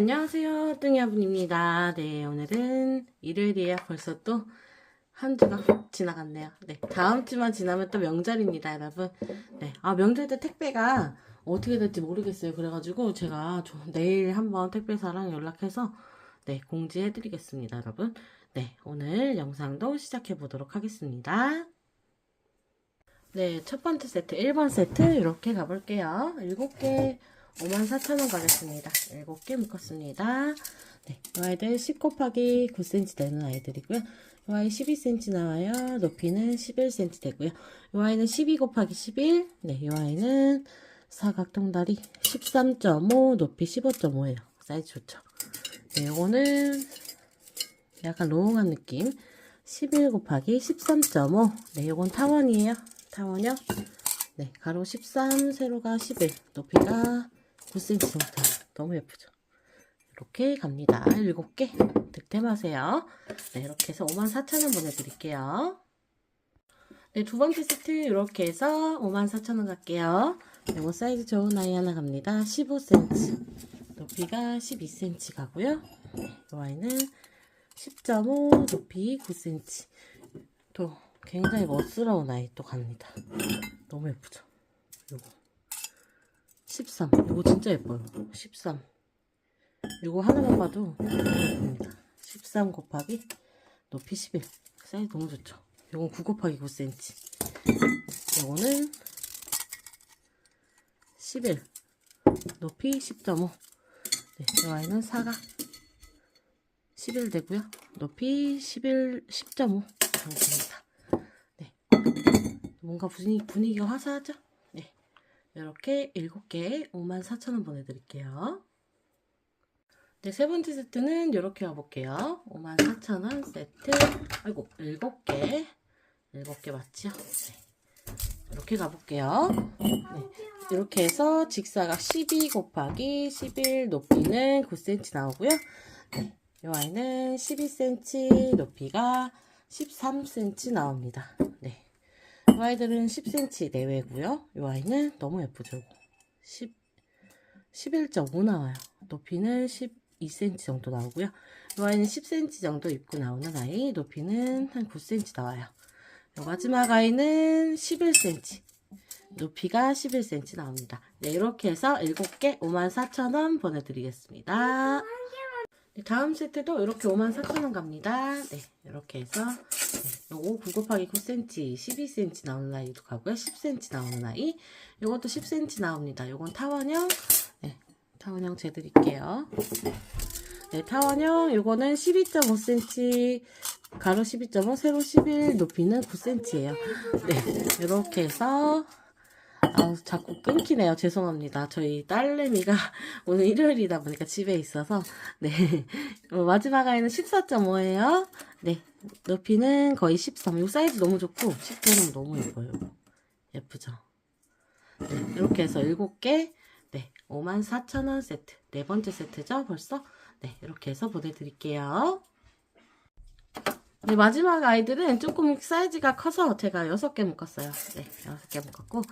안녕하세요. 뚱이아분입니다. 네, 오늘은 일요일이에요. 벌써 또 한 주가 훅 지나갔네요. 네, 다음 주만 지나면 또 명절입니다, 여러분. 네, 아, 명절 때 택배가 어떻게 될지 모르겠어요. 그래가지고 제가 저- 내일 한번 택배사랑 연락해서 네, 공지해드리겠습니다, 여러분. 네, 오늘 영상도 시작해보도록 하겠습니다. 네, 첫 번째 세트, 1번 세트 이렇게 가볼게요. 7개 54,000원 가겠습니다. 7개 묶었습니다. 네, 이 아이들 10 곱하기 9cm 되는 아이들이고요. 이 아이 12cm 나와요. 높이는 11cm 되고요. 이 아이는 12 곱하기 11. 네, 이 아이는 사각통다리 13.5, 높이 15.5예요. 사이즈 좋죠. 네, 요거는 약간 로웅한 느낌. 11 곱하기 13.5. 네, 요건 타원이에요. 타원이요. 네, 가로 13, 세로가 11, 높이가 9cm 정도. 너무 예쁘죠? 이렇게 갑니다. 7개 득템하세요. 네, 이렇게 해서 54,000원 보내드릴게요. 네, 두 번째 세트 이렇게 해서 54,000원 갈게요. 이거 사이즈 좋은 아이 하나 갑니다. 15cm. 높이가 12cm 가고요. 이 아이는 10.5, 높이 9cm. 또 굉장히 멋스러운 아이 또 갑니다. 너무 예쁘죠? 요거 13. 이거 진짜 예뻐요. 13. 이거 하나만 봐도 예쁩니다. 13 곱하기 높이 11. 사이즈 너무 좋죠? 이건 9 곱하기 9cm. 이거는 11. 높이 10.5. 네, 이 아이는 4가 11 되고요. 높이 11, 10.5 정도입니다. 네. 뭔가 분위기, 분위기가 화사하죠? 네. 이렇게 7개 54,000원 보내드릴게요. 네, 세 번째 세트는 이렇게 와볼게요. 54,000원 세트. 아이고, 7개. 7개 맞죠? 네. 이렇게 가볼게요. 네. 이렇게 해서 직사각 12 곱하기 11 높이는 9cm 나오고요. 네. 이 아이는 12cm 높이가 13cm 나옵니다. 네. 이 아이들은 10cm 내외고요. 이 아이는 너무 예쁘죠. 10, 11.5 나와요. 높이는 12cm 정도 나오고요. 이 아이는 10cm 정도 입고 나오는 아이. 높이는 한 9cm 나와요. 이 마지막 아이는 11cm. 높이가 11cm 나옵니다. 네, 이렇게 해서 7개 54,000원 보내드리겠습니다. 네, 다음 세트도 이렇게 54,000원 갑니다. 네, 이렇게 해서 네, 요거 9 곱하기 9cm, 12cm 나오는 아이 도 가고요. 10cm 나오는 아이. 요것도 10cm 나옵니다. 요건 타원형. 네, 타원형 재드릴게요. 네, 타원형 요거는 12.5cm, 가로 12.5, 세로 11, 높이는 9cm예요. 네, 이렇게 해서 아, 자꾸 끊기네요. 죄송합니다. 저희 딸내미가 오늘 일요일이다 보니까 집에 있어서 네 어, 마지막 아이는 14.5예요. 네 높이는 거의 13. 이 사이즈 너무 좋고 10개는 너무 예뻐요. 예쁘죠? 네 이렇게 해서 7개 네 54,000원 세트 네 번째 세트죠 벌써? 네 이렇게 해서 보내드릴게요. 네, 마지막 아이들은 조금 사이즈가 커서 제가 6개 묶었어요. 네, 6개 묶었고,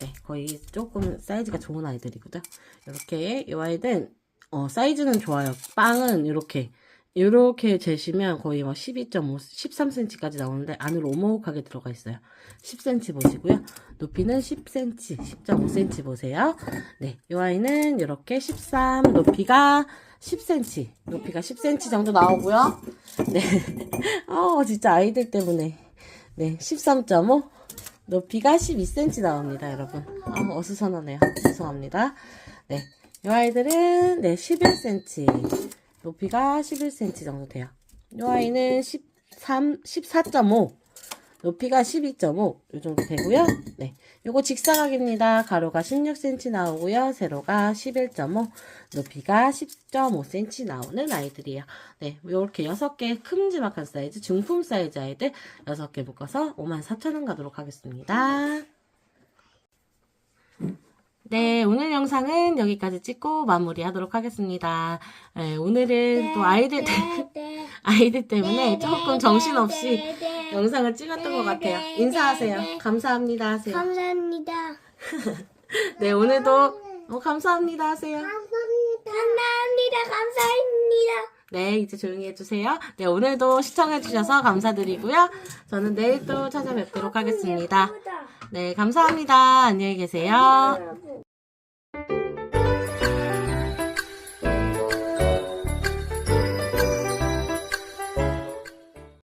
네, 거의 조금 사이즈가 좋은 아이들이거든요. 이렇게, 이 아이는, 어, 사이즈는 좋아요. 빵은 이렇게, 이렇게 재시면 거의 막 12.5, 13cm까지 나오는데 안으로 오목하게 들어가 있어요. 10cm 보시고요. 높이는 10cm, 10.5cm 보세요. 네, 이 아이는 이렇게 13, 높이가 10cm, 높이가 10cm 정도 나오고요. 네, 어, 진짜 아이들 때문에. 네, 13.5, 높이가 12cm 나옵니다, 여러분. 아, 어수선하네요. 죄송합니다. 네, 이 아이들은 네 11cm, 높이가 11cm 정도 돼요. 이 아이는 13, 14.5, 높이가 12.5, 이 정도 되고요. 네, 요거 직사각입니다. 가로가 16cm 나오고요. 세로가 11.5, 높이가 10.5cm 나오는 아이들이에요. 네, 이렇게 6개 큼지막한 사이즈, 중품 사이즈 아이들 6개 묶어서 54,000원 가도록 하겠습니다. 네, 오늘 영상은 여기까지 찍고 마무리하도록 하겠습니다. 네, 오늘은 네, 또 아이들 네, 때, 네. 아이들 때문에 조금 정신없이 영상을 찍었던 것 같아요. 인사하세요. 감사합니다 하세요. 감사합니다. 네, 오늘도 어, 감사합니다 하세요. 감사합니다. 감사합니다. 감사합니다. 네, 이제 조용히 해주세요. 네, 오늘도 시청해주셔서 감사드리고요. 저는 내일 또 찾아뵙도록 하겠습니다. 네, 감사합니다. 안녕히 계세요.